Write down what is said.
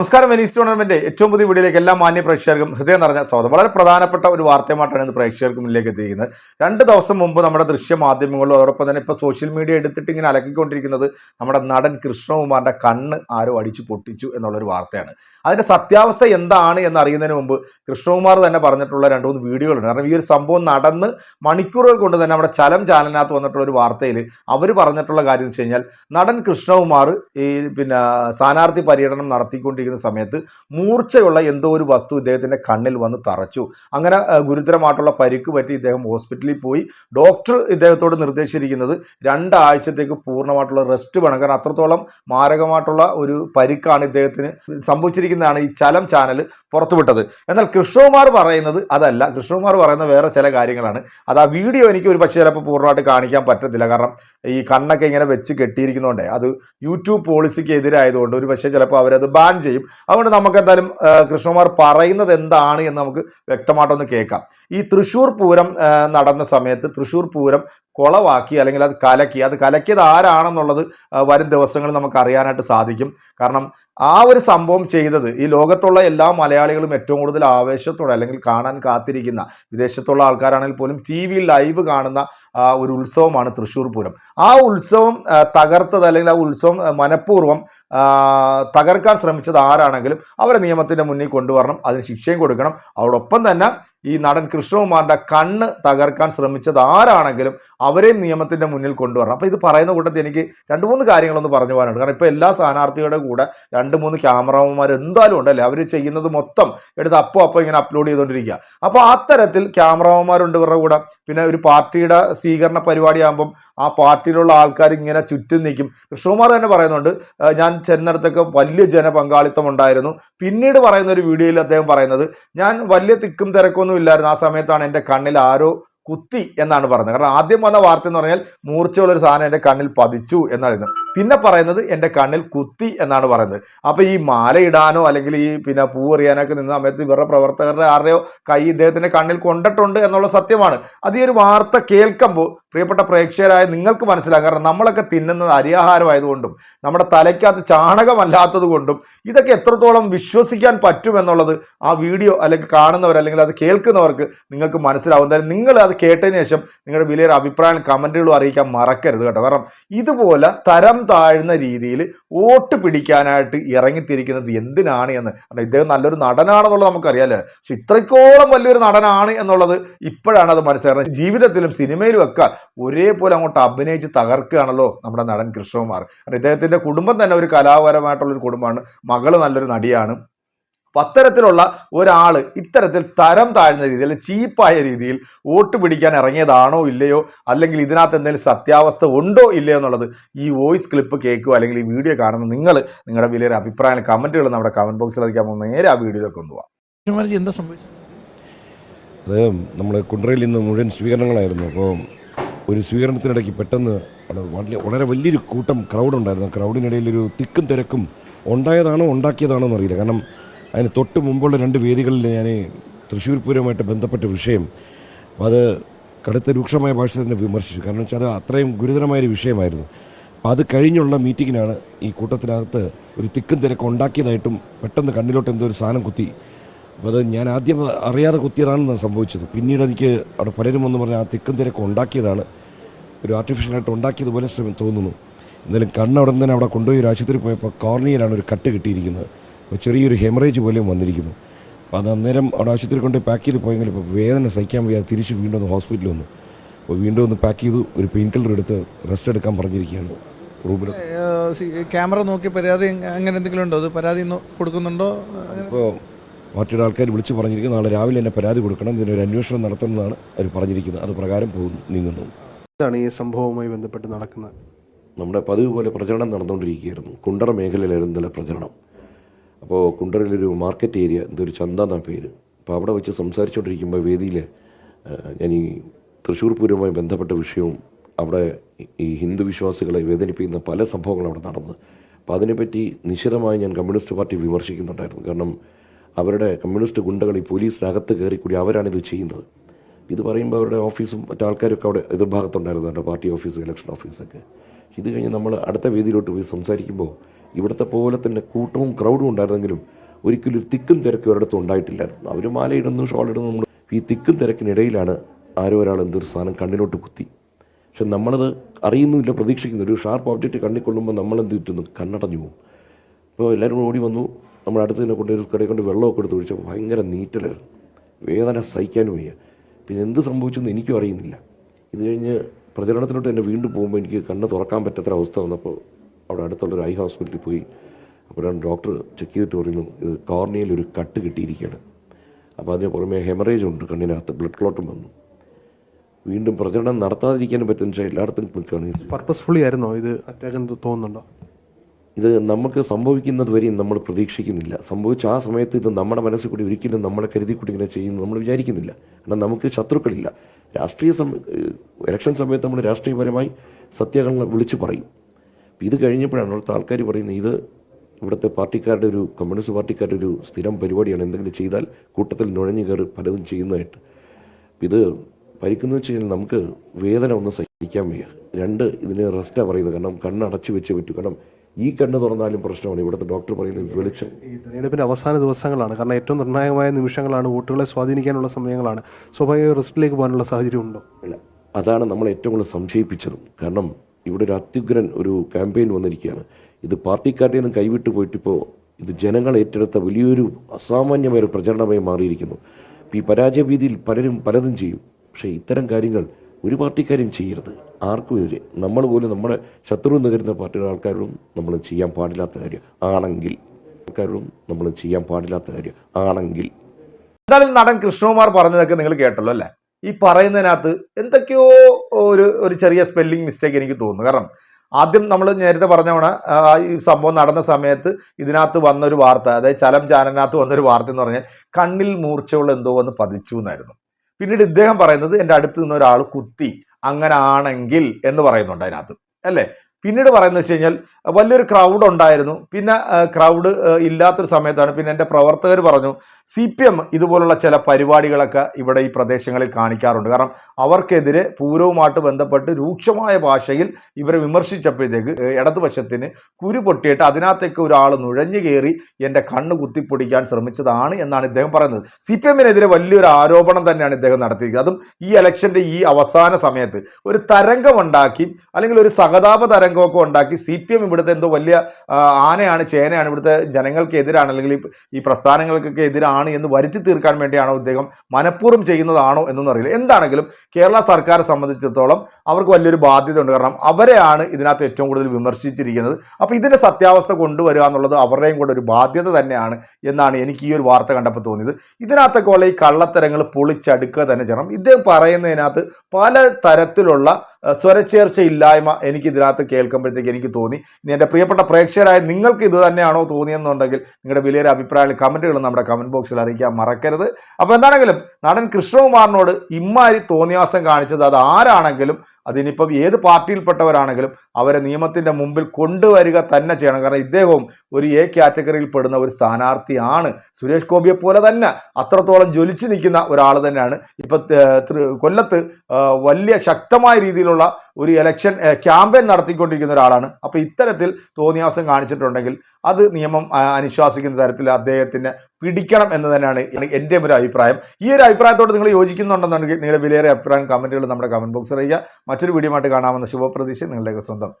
നമസ്കാരം Venice tournament ഏറ്റവും പുതിയ വീഡിയോയിലേക്ക് എല്ലാ മാന്യ പ്രേക്ഷകർക്കും ഹൃദയം നിറഞ്ഞ സ്വാഗതം. വളരെ പ്രധാനപ്പെട്ട ഒരു വാർത്തയുമായിട്ടാണ് ഇന്ന് പ്രേക്ഷകർക്ക് മുന്നിലേക്ക് എത്തിയിരിക്കുന്നത്. രണ്ട് ദിവസം മുമ്പ് നമ്മുടെ ദൃശ്യ മാധ്യമങ്ങളും അതോടൊപ്പം തന്നെ ഇപ്പോൾ സോഷ്യൽ മീഡിയ എടുത്തിട്ട് ഇങ്ങനെ അലക്കിക്കൊണ്ടിരിക്കുന്നത് നമ്മുടെ നടൻ കൃഷ്ണകുമാറിന്റെ കണ്ണ് ആരോ അടിച്ചു പൊട്ടിച്ചു എന്നുള്ളൊരു വാർത്തയാണ്. അതിന്റെ സത്യാവസ്ഥ എന്താണ് എന്ന് അറിയുന്നതിന് മുമ്പ് കൃഷ്ണകുമാർ തന്നെ പറഞ്ഞിട്ടുള്ള രണ്ട് മൂന്ന് വീഡിയോകളുണ്ട്. കാരണം ഈ ഒരു സംഭവം നടന്ന് മണിക്കൂറുകൾ കൊണ്ട് തന്നെ നമ്മുടെ ചലം ചാനലിനകത്ത് വന്നിട്ടുള്ള ഒരു വാർത്തയിൽ അവർ പറഞ്ഞിട്ടുള്ള കാര്യം എന്ന് വെച്ച് കഴിഞ്ഞാൽ നടൻ കൃഷ്ണകുമാർ ഈ പിന്നെ സ്ഥാനാർത്ഥി പര്യടനം നടത്തിക്കൊണ്ടിരിക്കുന്ന സമയത്ത് മൂർച്ചയുള്ള എന്തോ ഒരു വസ്തു ഇദ്ദേഹത്തിന്റെ കണ്ണിൽ വന്ന് തറച്ചു. അങ്ങനെ ഗുരുതരമായിട്ടുള്ള പരിക്ക് പറ്റി ഇദ്ദേഹം ഹോസ്പിറ്റലിൽ പോയി. ഡോക്ടർ ഇദ്ദേഹത്തോട് നിർദ്ദേശിച്ചിരിക്കുന്നത് രണ്ടാഴ്ചത്തേക്ക് പൂർണമായിട്ടുള്ള റെസ്റ്റ് വേണം. കാരണം അത്രത്തോളം മാരകമായിട്ടുള്ള ഒരു പരിക്കാണ് ഇദ്ദേഹത്തിന് സംഭവിച്ചിരിക്കുന്നതാണ് ഈ ചലം ചാനൽ പുറത്തുവിട്ടത്. എന്നാൽ കൃഷ്ണകുമാർ പറയുന്നത് അതല്ല. കൃഷ്ണകുമാർ പറയുന്ന വേറെ ചില കാര്യങ്ങളാണ്. അത് ആ വീഡിയോ എനിക്ക് ഒരു പക്ഷേ ചിലപ്പോൾ പൂർണമായിട്ട് കാണിക്കാൻ പറ്റത്തില്ല. കാരണം ഈ കണ്ണൊക്കെ ഇങ്ങനെ വെച്ച് കെട്ടിയിരിക്കുന്നതുകൊണ്ടേ അത് യൂട്യൂബ് പോളിസിക്ക് എതിരായതുകൊണ്ട് ഒരു പക്ഷേ ചിലപ്പോൾ അവരത് ബാൻ ചെയ്യും. അതുകൊണ്ട് നമുക്ക് എന്തായാലും കൃഷ്ണകുമാർ പറയുന്നത് എന്താണ് എന്ന് നമുക്ക് വ്യക്തമായിട്ടൊന്ന് കേൾക്കാം. ഈ തൃശ്ശൂർ പൂരം നടന്ന സമയത്ത് തൃശ്ശൂർ പൂരം കുളവാക്കി അല്ലെങ്കിൽ അത് കലക്കി അത് കലക്കിയത് ആരാണെന്നുള്ളത് വരും ദിവസങ്ങളിൽ നമുക്ക് അറിയാനായിട്ട് സാധിക്കും. കാരണം ആ ഒരു സംഭവം ചെയ്തത് ഈ ലോകത്തുള്ള എല്ലാ മലയാളികളും ഏറ്റവും കൂടുതൽ ആവേശത്തോടെ അല്ലെങ്കിൽ കാണാൻ കാത്തിരിക്കുന്ന വിദേശത്തുള്ള ആൾക്കാരാണെങ്കിൽ പോലും ടി വി ലൈവ് കാണുന്ന ഒരു ഉത്സവമാണ് തൃശ്ശൂർ പൂരം. ആ ഉത്സവം തകർത്തത് അല്ലെങ്കിൽ ആ ഉത്സവം മനഃപൂർവം തകർക്കാൻ ശ്രമിച്ചത് ആരാണെങ്കിലും അവരെ നിയമത്തിന്റെ മുന്നിൽ കൊണ്ടുവരണം അതിന് ശിക്ഷയും കൊടുക്കണം. അതോടൊപ്പം തന്നെ ഈ നടൻ കൃഷ്ണകുമാറിന്റെ കണ്ണ് തകർക്കാൻ ശ്രമിച്ചത് ആരാണെങ്കിലും അവരെയും നിയമത്തിന്റെ മുന്നിൽ കൊണ്ടുവരണം. അപ്പൊ ഇത് പറയുന്ന കൂട്ടത്തിൽ എനിക്ക് രണ്ട് മൂന്ന് കാര്യങ്ങളൊന്ന് പറഞ്ഞു പോകാനുണ്ട്. കാരണം ഇപ്പൊ എല്ലാ സ്ഥാനാർത്ഥികളുടെ കൂടെ രണ്ട് മൂന്ന് ക്യാമറമാർ എന്തായാലും ഉണ്ടല്ലേ? അവർ ചെയ്യുന്നത് മൊത്തം എടുത്ത് അപ്പോ അപ്പോൾ ഇങ്ങനെ അപ്ലോഡ് ചെയ്തുകൊണ്ടിരിക്കുക അപ്പോൾ അത്തരത്തിൽ ക്യാമറമാരുണ്ട് ഇവരുടെ കൂടെ. പിന്നെ ഒരു പാർട്ടിയുടെ സ്വീകരണ പരിപാടിയാകുമ്പം ആ പാർട്ടിയിലുള്ള ആൾക്കാർ ഇങ്ങനെ ചുറ്റും നിൽക്കും. കൃഷ്ണകുമാർ തന്നെ പറയുന്നുണ്ട് "ആ, ഞാൻ ചെന്നിടത്തൊക്കെ വലിയ ജനപങ്കാളിത്തം ഉണ്ടായിരുന്നു. പിന്നീട് പറയുന്ന ഒരു വീഡിയോയിൽ അദ്ദേഹം പറയുന്നത് ഞാൻ വലിയ തിക്കും തിരക്കൊന്നും ഇല്ലായിരുന്നു ആ സമയത്താണ് എന്റെ കണ്ണിൽ ആരോ കുത്തി എന്നാണ് പറയുന്നത്. കാരണം ആദ്യം വന്ന വാർത്ത എന്ന് പറഞ്ഞാൽ മൂർച്ചയുള്ള ഒരു സാധനം എന്റെ കണ്ണിൽ പതിച്ചു എന്നായിരുന്നു പിന്നെ പറയുന്നത് എന്റെ കണ്ണിൽ കുത്തി എന്നാണ് പറയുന്നത്. അപ്പോൾ ഈ മാല ഇടാനോ അല്ലെങ്കിൽ ഈ പിന്നെ പൂ എറിയാനോ ഒക്കെ നിന്ന സമയത്ത് ഇവരുടെ പ്രവർത്തകരുടെ ആരുടെയോ കൈ ഇദ്ദേഹത്തിന്റെ കണ്ണിൽ കൊണ്ടിട്ടുണ്ട് എന്നുള്ള സത്യമാണ്. അത് ഈ ഒരു വാർത്ത കേൾക്കുമ്പോൾ പ്രിയപ്പെട്ട പ്രേക്ഷകരായ നിങ്ങൾക്ക് മനസ്സിലാകും. കാരണം നമ്മളൊക്കെ തിന്നുന്നത് അരിയാഹാരമായതുകൊണ്ടും നമ്മുടെ തലയ്ക്കകത്ത് ചാണകമല്ലാത്തത് കൊണ്ടും ഇതൊക്കെ എത്രത്തോളം വിശ്വസിക്കാൻ പറ്റുമെന്നുള്ളത് ആ വീഡിയോ അല്ലെങ്കിൽ കാണുന്നവർ അല്ലെങ്കിൽ അത് കേൾക്കുന്നവർക്ക് നിങ്ങൾക്ക് മനസ്സിലാവും. എന്തായാലും നിങ്ങൾ അത് കേട്ടതിന് ശേഷം നിങ്ങളുടെ വിലയേറെ അഭിപ്രായം കമന്റുകളും അറിയിക്കാൻ മറക്കരുത് കേട്ടോ. കാരണം ഇതുപോലെ തരം താഴ്ന്ന രീതിയിൽ വോട്ട് പിടിക്കാനായിട്ട് ഇറങ്ങിത്തിരിക്കുന്നത് എന്തിനാണ് എന്ന്? കാരണം ഇദ്ദേഹം നല്ലൊരു നടനാണെന്നുള്ളത് നമുക്കറിയാമല്ലേ പക്ഷെ ഇത്രയ്ക്കോളം വലിയൊരു നടനാണ് എന്നുള്ളത് ഇപ്പോഴാണ് അത് മനസ്സിലാക്കുന്നത് ജീവിതത്തിലും സിനിമയിലും ഒക്കെ ഒരേപോലെ അങ്ങോട്ട് അഭിനയിച്ച് തകർക്കുകയാണല്ലോ നമ്മുടെ നടൻ കൃഷ്ണകുമാർ. കാരണം ഇദ്ദേഹത്തിന്റെ കുടുംബം തന്നെ ഒരു കലാപരമായിട്ടുള്ളൊരു കുടുംബമാണ്. മകൾ നല്ലൊരു നടിയാണ്. അപ്പൊ അത്തരത്തിലുള്ള ഒരാൾ ഇത്തരത്തിൽ തരം താഴ്ന്ന രീതിയിൽ ചീപ്പായ രീതിയിൽ വോട്ട് പിടിക്കാൻ ഇറങ്ങിയതാണോ ഇല്ലയോ? അല്ലെങ്കിൽ ഇതിനകത്ത് എന്തെങ്കിലും സത്യാവസ്ഥ ഉണ്ടോ ഇല്ലയോ എന്നുള്ളത് ഈ വോയിസ് ക്ലിപ്പ് കേൾക്കുക അല്ലെങ്കിൽ ഈ വീഡിയോ കാണുന്ന നിങ്ങൾ നിങ്ങളുടെ വലിയൊരു അഭിപ്രായം കമന്റുകൾ നമ്മുടെ കമന്റ് ബോക്സിൽ അറിയിക്കാൻ നേരെ ആ വീഡിയോയിലേക്ക് ഒന്ന് പോവാം എന്താ സംഭവിച്ചത്? അത് നമ്മൾ കുണ്ടറയിൽ നിന്ന് മുഴുവൻ സ്വീകരണങ്ങളായിരുന്നു. അപ്പോൾ ഒരു സ്വീകരണത്തിനിടയ്ക്ക് പെട്ടെന്ന് വളരെ വലിയൊരു കൂട്ടം ക്രൗഡ് ഉണ്ടായിരുന്നു. ക്രൗഡിനിടയിൽ ഒരു തിക്കും തിരക്കും ഉണ്ടായതാണോ ഉണ്ടാക്കിയതാണോ എന്നറിയില്ല. കാരണം അതിന് തൊട്ട് മുമ്പുള്ള രണ്ട് വേദികളിൽ ഞാൻ തൃശ്ശൂർ പൂരവുമായിട്ട് ബന്ധപ്പെട്ട വിഷയം അത് കടുത്ത രൂക്ഷമായ ഭാഷ തന്നെ വിമർശിച്ചു. കാരണം വെച്ചാൽ അത് അത്രയും ഗുരുതരമായൊരു വിഷയമായിരുന്നു. അപ്പോൾ അത് കഴിഞ്ഞുള്ള മീറ്റിങ്ങിനാണ് ഈ കൂട്ടത്തിനകത്ത് ഒരു തിക്കും തിരക്കും ഉണ്ടാക്കിയതായിട്ടും പെട്ടെന്ന് കണ്ണിലോട്ട് എന്തോ ഒരു സാധനം കുത്തി. അപ്പോൾ അത് ഞാൻ ആദ്യം അറിയാതെ കുത്തിയതാണെന്നാണ് സംഭവിച്ചത്. പിന്നീട് എനിക്ക് അവിടെ പലരും എന്ന് പറഞ്ഞാൽ ആ തിക്കും തിരക്കും ഉണ്ടാക്കിയതാണ്. ഒരു ആർട്ടിഫിഷ്യലായിട്ട് ഉണ്ടാക്കിയതുപോലെ ശ്രമം തോന്നുന്നു. എന്തായാലും കണ്ണ് അവിടെ നിന്ന് തന്നെ അവിടെ കൊണ്ടുപോയി ഒരു ആശുപത്രി പോയപ്പോൾ കോർണിയയിലാണ് ഒരു കട്ട് കിട്ടിയിരിക്കുന്നത്. ചെറിയൊരു ഹെമറേജ് പോലെയും വന്നിരിക്കുന്നു. അപ്പോൾ അത് അന്നേരം അവിടെ ആശുപത്രി കൊണ്ട് പാക്ക് ചെയ്ത് പോയെങ്കിൽ ഇപ്പോൾ വേദന സഹിക്കാൻ വയ്യാതെ തിരിച്ച് വീണ്ടും ഒന്ന് ഹോസ്പിറ്റലിൽ വന്നു. അപ്പോൾ വീണ്ടും ഒന്ന് പാക്ക് ചെയ്തു ഒരു പെയിൻ കില്ലർ എടുത്ത് റെസ്റ്റ് എടുക്കാൻ പറഞ്ഞിരിക്കുകയാണ് റൂമിൽ ക്യാമറ നോക്കി പരാതി അങ്ങനെ എന്തെങ്കിലും ഉണ്ടോ? അത് പരാതി കൊടുക്കുന്നുണ്ടോ? ഇപ്പോൾ പാർട്ടിയുടെ ആൾക്കാർ വിളിച്ച് പറഞ്ഞിരിക്കുന്നു നാളെ രാവിലെ തന്നെ പരാതി കൊടുക്കണം ഇതിനൊരു അന്വേഷണം നടത്തണമെന്നാണ് അവർ പറഞ്ഞിരിക്കുന്നത്. അത് പ്രകാരം പോകുന്നു നീങ്ങുന്നു. എന്താണ് ഈ സംഭവവുമായി ബന്ധപ്പെട്ട് നടക്കുന്നത് നമ്മുടെ പതിവ് പോലെ പ്രചരണം നടന്നുകൊണ്ടിരിക്കുകയായിരുന്നു. കുണ്ടറ മേഖലയിലായിരുന്നു ഇന്നലെ പ്രചരണം. അപ്പോൾ കുണ്ടറയിലൊരു മാർക്കറ്റ് ഏരിയ എന്തൊരു ചന്ത എന്നാ പേര്. അപ്പോൾ അവിടെ വെച്ച് സംസാരിച്ചുകൊണ്ടിരിക്കുമ്പോൾ വേദിയിൽ ഞാൻ ഈ തൃശ്ശൂർ പൂരവുമായി ബന്ധപ്പെട്ട വിഷയവും അവിടെ ഈ ഹിന്ദു വിശ്വാസികളെ വേദനിപ്പിക്കുന്ന പല സംഭവങ്ങളും അവിടെ നടന്നു. അപ്പോൾ അതിനെപ്പറ്റി നിശിതമായി ഞാൻ കമ്മ്യൂണിസ്റ്റ് പാർട്ടി വിമർശിക്കുന്നുണ്ടായിരുന്നു. കാരണം അവരുടെ കമ്മ്യൂണിസ്റ്റ് ഗുണ്ടകൾ ഈ പോലീസിനകത്ത് കയറിക്കൂടി അവരാണിത് ചെയ്യുന്നത്. ഇത് പറയുമ്പോൾ അവരുടെ ഓഫീസും മറ്റാൾക്കാരൊക്കെ അവിടെ എതിർഭാഗത്തുണ്ടായിരുന്നു പാർട്ടി ഓഫീസ് ഇലക്ഷൻ ഓഫീസൊക്കെ. ഇത് കഴിഞ്ഞ് നമ്മൾ അടുത്ത വേദിയിലോട്ട് പോയി സംസാരിക്കുമ്പോൾ ഇവിടുത്തെ പോലെ തന്നെ കൂട്ടവും ക്രൗഡും ഉണ്ടായിരുന്നെങ്കിലും ഒരിക്കലും ഒരു തിക്കും തിരക്കും ഒരിടത്തും ഉണ്ടായിട്ടില്ലായിരുന്നു. അവർ മാലയിടുന്നു ഷോളിടുന്നു നമ്മൾ ഈ തിക്കും തിരക്കിനിടയിലാണ് ആരോ ഒരാൾ എന്തൊരു സാധനം കണ്ണിലോട്ട് കുത്തി. പക്ഷെ നമ്മളത് അറിയുന്നുമില്ല പ്രതീക്ഷിക്കുന്നു ഒരു ഷാർപ്പ് ഒബ്ജക്റ്റ് കണ്ണിൽ കൊള്ളുമ്പോൾ നമ്മൾ എന്ത് ചുറ്റുന്നു കണ്ണടഞ്ഞു പോകും. അപ്പോൾ എല്ലാവരും ഓടി വന്നു. നമ്മൾ അടുത്ത് തന്നെ കൊണ്ട് ഒരു കടയിൽ കൊണ്ട് വെള്ളമൊക്കെ എടുത്ത് ഒഴിച്ചപ്പോൾ ഭയങ്കര നീറ്റലായിരുന്നു. വേദന സഹിക്കാനും വയ്യ. പിന്നെ എന്ത് സംഭവിച്ചെന്ന് എനിക്കും അറിയുന്നില്ല. ഇത് കഴിഞ്ഞ് പ്രചരണത്തിലോട്ട് എന്നെ വീണ്ടും പോകുമ്പോൾ എനിക്ക് കണ്ണ് തുറക്കാൻ പറ്റാത്ത അവസ്ഥ വന്നപ്പോൾ അവിടെ അടുത്തുള്ളൊരു ഐ ഹോസ്പിറ്റലിൽ പോയി അപ്പോഴാണ് ഡോക്ടർ ചെക്ക് ചെയ്തിട്ട് പറയുന്നു ഇത് കോർണിയയിൽ ഒരു കട്ട് കിട്ടിയിരിക്കുകയാണ്. അപ്പോൾ അതിന് പുറമെ ഹെമറേജ് ഉണ്ട് കണ്ണിനകത്ത് ബ്ലഡ് ക്ലോട്ടും വന്നു. വീണ്ടും പ്രചരണം നടത്താതിരിക്കാനും പറ്റുന്ന എല്ലായിടത്തും നിൽക്കുകയാണ് പർപ്പസ്ഫുള്ളി ആയിരുന്നോ ഇത്? അറ്റാക്ക് തോന്നുന്നുണ്ടോ? ഇത് നമുക്ക് സംഭവിക്കുന്നത് വരെയും നമ്മൾ പ്രതീക്ഷിക്കുന്നില്ല. സംഭവിച്ച ആ സമയത്ത് ഇത് നമ്മുടെ മനസ്സിൽ കൂടി ഒരിക്കലും നമ്മളെ കരുതി കൂടി ഇങ്ങനെ ചെയ്യുന്നു നമ്മൾ വിചാരിക്കുന്നില്ല. കാരണം നമുക്ക് ശത്രുക്കളില്ല. രാഷ്ട്രീയ സമ ഇലക്ഷൻ സമയത്ത് നമ്മൾ രാഷ്ട്രീയപരമായി സത്യങ്ങൾ വിളിച്ചു പറയും. ഇത് കഴിഞ്ഞപ്പോഴാണ് അവിടുത്തെ ആൾക്കാർ പറയുന്നത് ഇത് ഇവിടുത്തെ പാർട്ടിക്കാരുടെ ഒരു കമ്മ്യൂണിസ്റ്റ് പാർട്ടിക്കാരുടെ ഒരു സ്ഥിരം പരിപാടിയാണ്. എന്തെങ്കിലും ചെയ്താൽ കൂട്ടത്തിൽ നുഴഞ്ഞു കയറി പലതും ചെയ്യുന്നതായിട്ട്. ഇത് പരിക്കുന്ന വെച്ച് കഴിഞ്ഞാൽ നമുക്ക് വേദന ഒന്ന് സഹിക്കാൻ വയ്യ. രണ്ട് ഇതിന് റെസ്റ്റാണ് പറയുന്നത്. കാരണം കണ്ണടച്ചു വെച്ചേ പറ്റൂ. കാരണം ഈ കണ്ണ് തുറന്നാലും പ്രശ്നമാണ്. ഇവിടുത്തെ ഡോക്ടർ പറയുന്നത് വെളിച്ചം. ഈ തെരഞ്ഞെടുപ്പിന്റെ അവസാന ദിവസങ്ങളാണ്. കാരണം ഏറ്റവും നിർണായകമായ നിമിഷങ്ങളാണ് വോട്ടുകളെ സ്വാധീനിക്കാനുള്ള സമയങ്ങളാണ്. സ്വാഭാവിക റെസ്റ്റിലേക്ക് പോകാനുള്ള സാഹചര്യം ഉണ്ടോ? ഇല്ല അതാണ് നമ്മൾ ഏറ്റവും കൂടുതൽ സംശയിപ്പിച്ചതും. കാരണം ഇവിടെ ഒരു അത്യുഗ്രൻ ഒരു ക്യാമ്പയിൻ വന്നിരിക്കുകയാണ്. ഇത് പാർട്ടിക്കാരുടെ നിന്ന് കൈവിട്ട് പോയിട്ടിപ്പോൾ ഇത് ജനങ്ങൾ ഏറ്റെടുത്ത വലിയൊരു അസാമാന്യമായ ഒരു പ്രചരണമായി മാറിയിരിക്കുന്നു. ഈ പരാജയ ഭീതിയിൽ പലരും പലതും ചെയ്യും. പക്ഷേ ഇത്തരം കാര്യങ്ങൾ ഒരു പാർട്ടിക്കാരും ചെയ്യരുത്. ആർക്കും എതിരെ. നമ്മൾ പോലും നമ്മുടെ ശത്രു എന്ന് കരുതുന്ന പാർട്ടിയുടെ ആൾക്കാരോടും നമ്മൾ ചെയ്യാൻ പാടില്ലാത്ത കാര്യം. ആണെങ്കിൽ ആൾക്കാരോടും നമ്മൾ ചെയ്യാൻ പാടില്ലാത്ത കാര്യം. ആണെങ്കിൽ. എന്തായാലും നടൻ കൃഷ്ണകുമാർ പറഞ്ഞതൊക്കെ നിങ്ങൾ കേട്ടല്ലോ അല്ലേ? ഈ പറയുന്നതിനകത്ത് എന്തൊക്കെയോ ഒരു ഒരു ചെറിയ സ്പെല്ലിംഗ് മിസ്റ്റേക്ക് എനിക്ക് തോന്നുന്നു. കാരണം ആദ്യം നമ്മൾ നേരത്തെ പറഞ്ഞ ഈ സംഭവം നടന്ന സമയത്ത് ഇതിനകത്ത് വന്നൊരു വാർത്ത അതായത് ചലം ചാനലിനകത്ത് വന്നൊരു വാർത്ത എന്ന് പറഞ്ഞാൽ കണ്ണിൽ മൂർച്ചയുള്ള എന്തോ വന്ന് പതിച്ചു എന്നായിരുന്നു. പിന്നീട് ഇദ്ദേഹം പറയുന്നത് എന്റെ അടുത്ത് നിന്ന് ഒരാൾ കുത്തി അങ്ങനെ ആണെങ്കിൽ എന്ന് പറയുന്നുണ്ട് അതിനകത്ത്. അല്ലേ? പിന്നീട് പറയുന്നത് വെച്ച് കഴിഞ്ഞാൽ വലിയൊരു ക്രൗഡ് ഉണ്ടായിരുന്നു. പിന്നെ ക്രൗഡ് ഇല്ലാത്തൊരു സമയത്താണ് പിന്നെ എന്റെ പ്രവർത്തകർ പറഞ്ഞു സി പി എം ഇതുപോലുള്ള ചില പരിപാടികളൊക്കെ ഇവിടെ ഈ പ്രദേശങ്ങളിൽ കാണിക്കാറുണ്ട്. കാരണം അവർക്കെതിരെ പൂരവുമായിട്ട് ബന്ധപ്പെട്ട് രൂക്ഷമായ ഭാഷയിൽ ഇവരെ വിമർശിച്ചപ്പോഴത്തേക്ക് ഇടതുപക്ഷത്തിന് കുരു പൊട്ടിയിട്ട് അതിനകത്തേക്ക് ഒരാൾ നുഴഞ്ഞു കയറി എന്റെ കണ്ണ് കുത്തിപ്പൊടിക്കാൻ ശ്രമിച്ചതാണ് എന്നാണ് ഇദ്ദേഹം പറയുന്നത്. സി പി എമ്മിനെതിരെ വലിയൊരു ആരോപണം തന്നെയാണ് ഇദ്ദേഹം നടത്തിയിരിക്കുന്നത്. അതും ഈ ഇലക്ഷന്റെ ഈ അവസാന സമയത്ത് ഒരു തരംഗമുണ്ടാക്കി അല്ലെങ്കിൽ ഒരു സഹതാപ തരംഗമൊക്കെ ഉണ്ടാക്കി സി പി എം ഇവിടുത്തെ എന്തോ വലിയ ആനയാണ് ചേനയാണ് ഇവിടുത്തെ ജനങ്ങൾക്ക് എതിരാണ് അല്ലെങ്കിൽ ഈ പ്രസ്ഥാനങ്ങൾക്കൊക്കെ എതിരാണ് എന്ന് വരുത്തി തീർക്കാൻ വേണ്ടിയാണോ ഇദ്ദേഹം മനഃപൂർവം ചെയ്യുന്നതാണോ എന്നൊന്നും അറിയില്ല. എന്താണെങ്കിലും കേരള സർക്കാരെ സംബന്ധിച്ചിടത്തോളം അവർക്ക് വലിയൊരു ബാധ്യത ഉണ്ട് കാരണം അവരെയാണ് ഇതിനകത്ത് ഏറ്റവും കൂടുതൽ വിമർശിച്ചിരിക്കുന്നത്. അപ്പോൾ ഇതിന്റെ സത്യാവസ്ഥ കൊണ്ടുവരിക എന്നുള്ളത് അവരുടെയും കൂടെ ഒരു ബാധ്യത തന്നെയാണ് എന്നാണ് എനിക്ക് ഈ ഒരു വാർത്ത കണ്ടപ്പോൾ തോന്നിയത്. ഇതിനകത്തൊക്കെ ഉള്ള ഈ കള്ളത്തരങ്ങൾ പൊളിച്ചടുക്കുക തന്നെ ചെയ്യണം. ഇദ്ദേഹം പറയുന്നതിനകത്ത് പല തരത്തിലുള്ള അഹ് സ്വരച്ചേർച്ച എനിക്ക് ഇതിനകത്ത് കേൾക്കുമ്പോഴത്തേക്ക് എനിക്ക് തോന്നി. ഇനി എന്റെ പ്രിയപ്പെട്ട പ്രേക്ഷകരായ നിങ്ങൾക്ക് ഇത് തന്നെയാണോ തോന്നിയെന്നുണ്ടെങ്കിൽ നിങ്ങളുടെ വലിയൊരു അഭിപ്രായങ്ങൾ കമന്റുകൾ നമ്മുടെ കമന്റ് ബോക്സിൽ അറിയിക്കാൻ മറക്കരുത്. അപ്പോൾ എന്താണെങ്കിലും നടൻ കൃഷ്ണകുമാറിനോട് ഇമ്മാരി തോന്നിയാസം കാണിച്ചത് അത് ആരാണെങ്കിലും അതിനിപ്പം ഏത് പാർട്ടിയിൽപ്പെട്ടവരാണെങ്കിലും അവരെ നിയമത്തിന്റെ മുമ്പിൽ കൊണ്ടുവരിക തന്നെ ചെയ്യണം. കാരണം ഇദ്ദേഹവും ഒരു എ കാറ്റഗറിയിൽ പെടുന്ന ഒരു സ്ഥാനാർത്ഥിയാണ്. സുരേഷ് ഗോപിയെ പോലെ തന്നെ അത്രത്തോളം ജ്വലിച്ചു നിൽക്കുന്ന ഒരാൾ തന്നെയാണ്. ഇപ്പം കൊല്ലത്ത് വലിയ ശക്തമായ രീതിയിലുള്ള ഒരു ഇലക്ഷൻ ക്യാമ്പയിൻ നടത്തിക്കൊണ്ടിരിക്കുന്ന ഒരാളാണ്. അപ്പോൾ ഇത്തരത്തിൽ തോന്നിയാസം കാണിച്ചിട്ടുണ്ടെങ്കിൽ അത് നിയമം അനുശാസിക്കുന്ന തരത്തിൽ അദ്ദേഹത്തിന് പിടിക്കണം എന്ന് തന്നെയാണ് എന്റെ ഒരു അഭിപ്രായം. ഈ ഒരു അഭിപ്രായത്തോട് നിങ്ങൾ യോജിക്കുന്നുണ്ടെന്നുണ്ടെങ്കിൽ നിങ്ങളുടെ വിലയേറെ അഭിപ്രായം കമന്റുകൾ നമ്മുടെ കമന്റ് ബോക്സിൽ അറിയിക്കുക മറ്റൊരു വീഡിയോ ആയിട്ട് കാണാമെന്ന ശുഭപ്രതീക്ഷ നിങ്ങളുടെയൊക്കെ സ്വന്തം